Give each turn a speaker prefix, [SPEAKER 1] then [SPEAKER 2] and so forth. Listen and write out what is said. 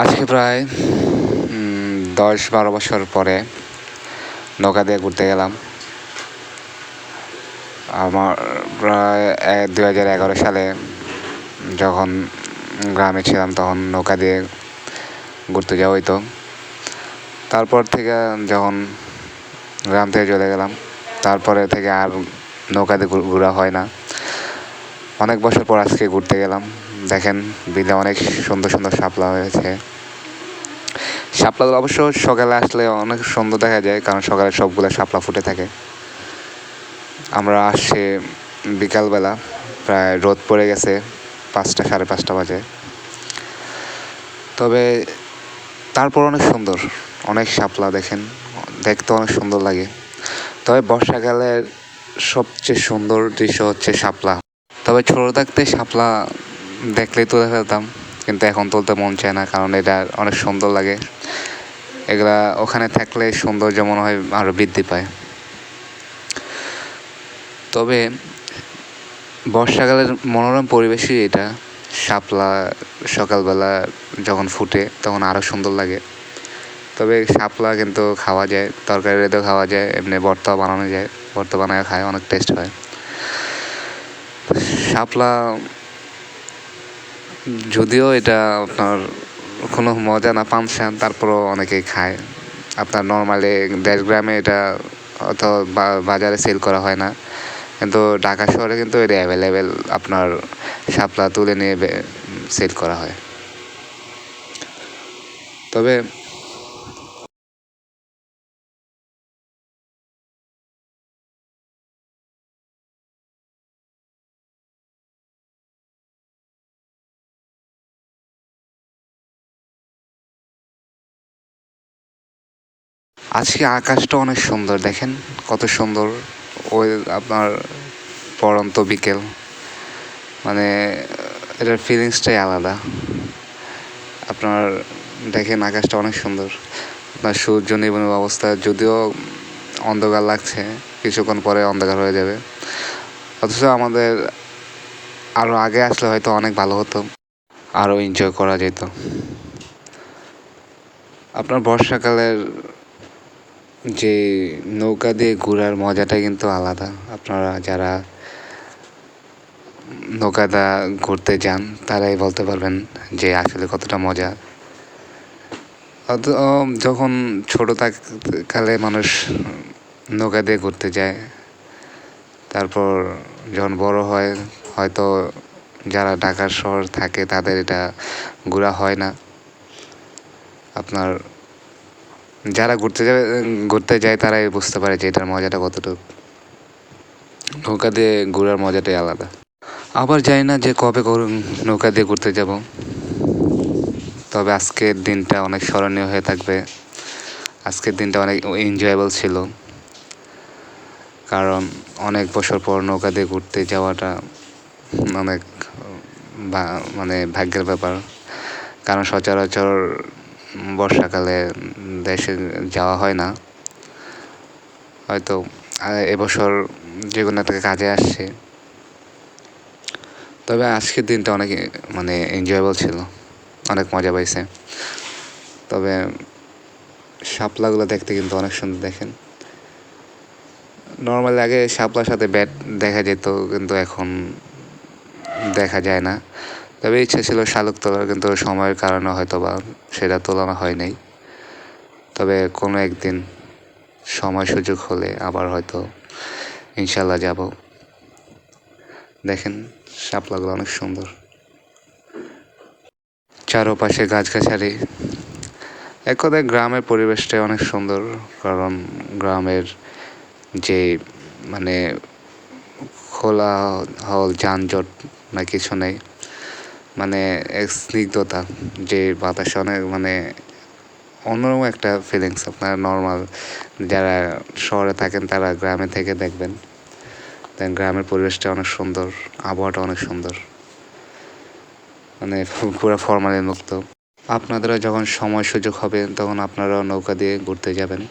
[SPEAKER 1] আজকে প্রায় দশ বারো বছর পরে নৌকা দিয়ে ঘুরতে গেলাম। আমার প্রায় দু হাজার এগারো সালে যখন গ্রামে ছিলাম তখন নৌকা দিয়ে ঘুরতে যাওয়া হইতো। তারপর থেকে যখন গ্রাম থেকে চলে গেলাম, তারপরে থেকে আর নৌকা দিয়ে ঘোরা হয় না। অনেক বছর পর আজকে ঘুরতে গেলাম। দেখেন, বিলে অনেক সুন্দর সুন্দর শাপলা হয়েছে। শাপলাগুলো অবশ্য সকালে আসলে অনেক সুন্দর দেখা যায়, কারণ সকালে সবগুলো শাপলা ফুটে থাকে। আমরা আসছে বিকালবেলা, প্রায় রোদ পড়ে গেছে, পাঁচটা, সাড়ে পাঁচটা বাজে। তবে তারপর অনেক সুন্দর, অনেক শাপলা দেখেন, দেখতে অনেক সুন্দর লাগে। তবে বর্ষাকালের সবচেয়ে সুন্দর দৃশ্য হচ্ছে শাপলা। তবে ছোটো থাকতে শাপলা দেখলেই তুলে ফেলতাম কিন্তু এখন তুলতে মন চায় না, কারণ এটা অনেক সুন্দর লাগে। এগুলা ওখানে থাকলে সৌন্দর্য মনে হয় আরও বৃদ্ধি পায়। তবে বর্ষাকালের মনোরম পরিবেশই এটা। শাপলা সকালবেলা যখন ফুটে, তখন আরও সুন্দর লাগে। তবে শাপলা কিন্তু খাওয়া যায়, তরকারি রেঁধেও খাওয়া যায়, এমনি ভর্তা বানানো যায়। ভর্তা বানায় খায়, অনেক টেস্ট হয়। শাপলা যদিও এটা আপনার কোনো মজা না পানসান তারপরও অনেকেই খায়। আপনার নর্মালি দেশ গ্রামে এটা অত বাজারে সেল করা হয় না। কিন্তু ঢাকা শহরে কিন্তু এটা অ্যাভেলেবেল আপনার শাপলা তুলে নিয়ে সেল করা হয়। তবে আজকে আকাশটা অনেক সুন্দর, দেখেন? কত সুন্দর ওই আপনার পরন্ত বিকেল। মানে এটার ফিলিংসটাই আলাদা। আপনার, দেখেন আকাশটা অনেক সুন্দর। আপনার সূর্য নিবনের অবস্থা, যদিও অন্ধকার লাগছে, কিছুক্ষণ পরে অন্ধকার হয়ে যাবে। অথচ আমাদের আরও আগে আসলে হয়তো অনেক ভালো হতো আরও এনজয় করা যেত। আপনার বর্ষাকালের যে নৌকা দিয়ে ঘোরার মজাটা কিন্তু আলাদা। আপনারা যারা নৌকাটা ঘুরতে যান, তারাই বলতে পারবেন যে আসলে কতটা মজা। যখন ছোটো কালে মানুষ নৌকা দিয়ে ঘুরতে যায়, তারপর যখন বড় হয়, হয়তো যারা ঢাকার শহর থাকে, তাদের এটা ঘোরা হয় না। আপনার যারা ঘুরতে যাবে, ঘুরতে যায় তারাই বুঝতে পারে যে এটার মজাটা কতটুকু। নৌকা দিয়ে ঘোরার মজাটাই আলাদা। আবার জানি না যে কবে নৌকা দিয়ে ঘুরতে যাব। তবে আজকের দিনটা অনেক স্মরণীয় হয়ে থাকবে। আজকের দিনটা অনেক এনজয়েবল ছিল। কারণ অনেক বছর পর নৌকা দিয়ে ঘুরতে যাওয়াটা অনেক মানে ভাগ্যের ব্যাপার। কারণ সচরাচর বর্ষাকালে দেশে যাওয়া হয় না। হয়তো এবছর যে কোনো একটা কাজে আসছে। তবে আজকের দিনটা অনেক মানে এনজয়েবল ছিল। অনেক মজা পাইছে। তবে শাপলাগুলো দেখতে কিন্তু অনেক সুন্দর দেখেন। নর্মালি আগে শাপলার সাথে ব্যাট দেখা যেত, কিন্তু এখন দেখা যায় না। তবে ইচ্ছা ছিল শালুক তোলার, কিন্তু সময়ের কারণে হয়তো বা সেটা তোলানো হয় নাই তবে কোনো একদিন সময় সুযোগ হলে আবার হয়তো ইনশাল্লাহ যাব। দেখেন, শাপলাগুলো অনেক সুন্দর। চারপাশে গাছগাছালি। এক কথায় গ্রামের পরিবেশটাই অনেক সুন্দর, কারণ গ্রামের যে মানে খোলা হল, যানজট না কিছু নেই। মানে এক স্নিগ্ধতা, যে বাতাসে অনেক মানে অন্যরকম একটা ফিলিংস আপনার নর্মাল যারা শহরে থাকেন তারা গ্রামে থেকে দেখবেন। দেন গ্রামের পরিবেশটা অনেক সুন্দর, আবহাওয়াটা অনেক সুন্দর। মানে পুরো ফরমালি মুক্ত। আপনাদেরও যখন সময় সুযোগ হবে, তখন আপনারাও নৌকা দিয়ে ঘুরতে যাবেন।